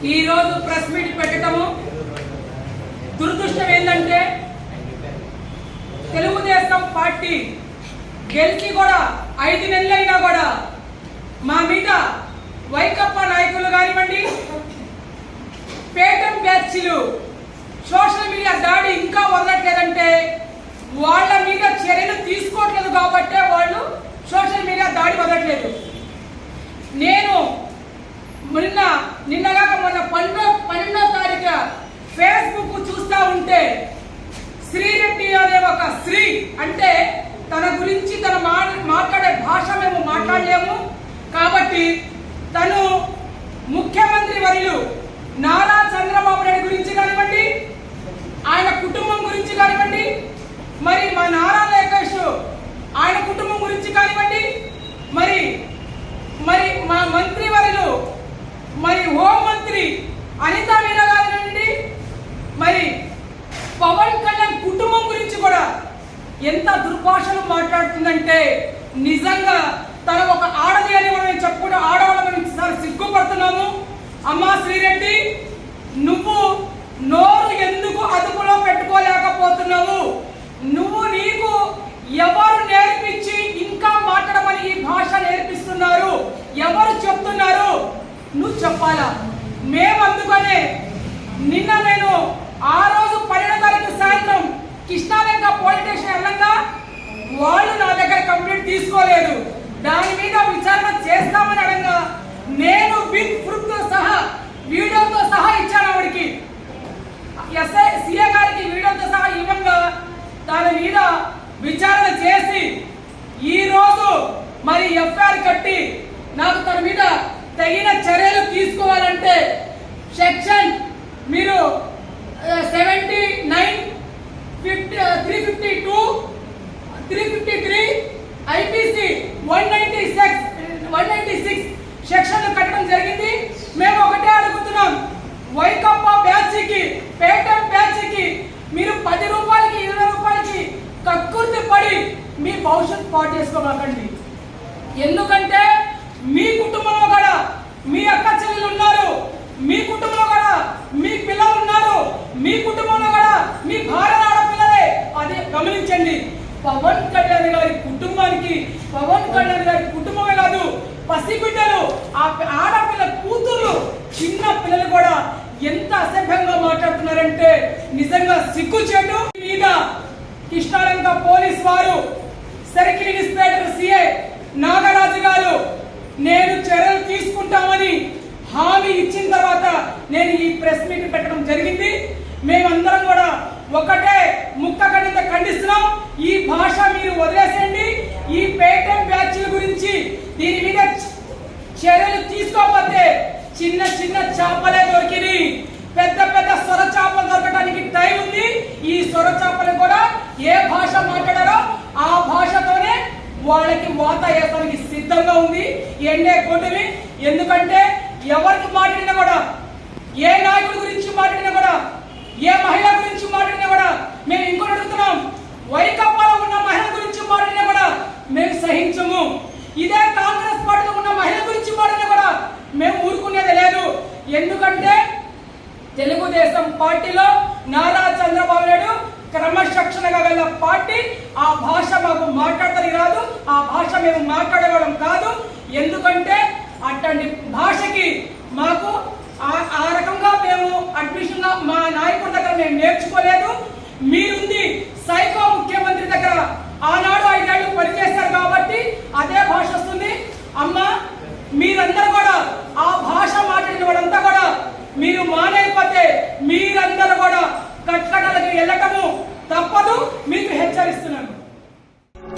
ఈ రోజు press meet పెట్టడము దురదృష్టం ఏంటంటే తెలుగుదేశం పార్టీ గెలిచి కూడా ఐదు నెలలైనా కూడా మా మీద వైకప్ప నాయకులు కానివ్వండి పేటం బ్యాచ్లు సోషల్ మీడియా దాడి ఇంకా వదలట్లేదంటే వాళ్ళ మీద చర్యలు తీసుకోవట్లేదు కాబట్టే వాళ్ళు సోషల్ మీడియా దాడి వదలట్లేదు నేను నిన్న నిన్నగాక మొన్న పన్నెండో పన్నెండో తారీఖు ఫేస్బుక్ చూస్తా ఉంటే శ్రీరెడ్డి అనే ఒక స్త్రీ అంటే తన గురించి తన మాట్లాడే భాష మేము మాట్లాడలేము. కాబట్టి తను ముఖ్యమంత్రి వర్యులు నారా చంద్రబాబు నాయుడు గురించి కానివ్వండి ఆయన కుటుంబం గురించి కానివ్వండి మరి మా నారా లోకేష్ ఆయన కుటుంబం గురించి కానివ్వండి మరి మరి మా మంత్రి వర్యులు మరి హోంమంత్రి మంత్రి మీరా కానివ్వండి మరి పవన్ కళ్యాణ్ కుటుంబం గురించి కూడా ఎంత దుర్భాషలు మాట్లాడుతుందంటే నిజంగా తన ఒక ఆడది అని మనం చెప్పుకుంటూ ఆడవాళ్ళ మనం చాలా సిగ్గుపడుతున్నాము. అమ్మా శ్రీరెడ్డి నువ్వు నోరు ఎందుకు అదుపులో పెట్టుకోలేకపోతున్నావు? నువ్వు నీకు ఎవరు నేర్పించి ఇంకా మాట్లాడమని ఈ భాష నేర్పిస్తున్నారు? ఎవరు చెప్తున్నారు? నువ్వు చెప్పాలా? మేము అందుకనే నిన్న నేను ఆ three fifty three IPC one ninety six one ninety six సెక్షన్లు కట్టడం జరిగింది. మేము ఒకటే అడుగుతున్నాం వైకప్ప బ్యాచ్కి పేటం బ్యాచ్కి మీరు పది రూపాయలకి ఇరవై రూపాయలకి కక్కుర్తి పడి మీ భవిష్యత్ పాటు చేసుకోమాకండి. ఎందుకంటే మీ కుటుంబంలో కూడా మీ అక్క చెల్లెలు ఉన్నారు మీ కుటుంబంలో కూడా మీ పిల్లలు ఉన్నారు మీ కుటుంబంలో కూడా మీ భార్య ఆడపిల్లలే అది గమనించండి. పవన్ కళ్యాణ్ గారి కుటుంబానికి పవన్ కళ్యాణ్ గారి కుటుంబమే కాదు పసిబిడ్డలు ఆ ఆడపిల్ల కూతుర్లు చిన్న పిల్లలు కూడా ఎంత అసభ్యంగా మాట్లాడుతున్నారంటే నిజంగా సిగ్గుచేటు మీద కృష్ణాలంక పోలీస్ వారు సర్కిల్ ఇన్స్పెక్టర్ సిఏ నాగరాజు గారు నేను చర్యలు తీసుకుంటామని హామీ ఇచ్చిన తర్వాత నేను ఈ ప్రెస్ మీట్ పెట్టడం జరిగింది. మేమందరం కూడా ఒకటే ముక్క ఖండిత ఖండిస్తున్నాం ఈ భాష మీరు వదిలేసేయండి. ఈ పేటెంట్ బ్యాచ్ల గురించి దీని మీద చర్యలు తీసుకోకపోతే చిన్న చిన్న చేపలే దొరికినాయి పెద్ద పెద్ద సొర చేపలు దొరకడానికి టైం ఉంది. ఈ సొర చేపలు కూడా ఏ భాష మాట్లాడారో ఆ భాషతోనే వాళ్ళకి వాత సిద్ధంగా ఉంది. ఎండే కొట్టుని ఎందుకంటే ఎవరికి మాట్లాడినా కూడా ఏ నాయకుడి గురించి మాట్లాడినా కూడా ఏ మహిళ గురించి మాట్లాడినా కూడా మేము ఇంకోటి అడుగుతున్నాం వైకప్పాలో ఉన్న మహిళ గురించి మాట్లాడినా కూడా మేము సహించము ఇదే కాంగ్రెస్ పార్టీలో ఉన్న మహిళ గురించి మాట్లాడినా కూడా మేము ఊరుకునేది లేదు ఎందుకంటే తెలుగుదేశం పార్టీలో నారా చంద్రబాబు నాయుడు క్రమశిక్షణగా వెళ్ళ పార్టీ. ఆ భాష మాకు మాట్లాడతని రాదు ఆ భాష మేము మాట్లాడేవాళ్ళం కాదు. ఎందుకంటే అట్లాంటి భాషకి మాకు ఆ- ఆ రకంగా మేము అడ్మిషన్గా మా నాయకుడి దగ్గర మేము నేర్చుకోలేదు మీరుంది సైకో ముఖ్యమంత్రి దగ్గర ఆనాడు ఐదేళ్ళు పనిచేశారు కాబట్టి అదే భాష వస్తుంది అమ్మ మీరందరూ కూడా ఆ భాష మాట్లాడిన వాళ్ళంతా కూడా మీరు మానేయకపోతే మీరందరూ కూడా కట్కటలకు వెళ్ళటము తప్పదు మీకు హెచ్చరిస్తున్నాను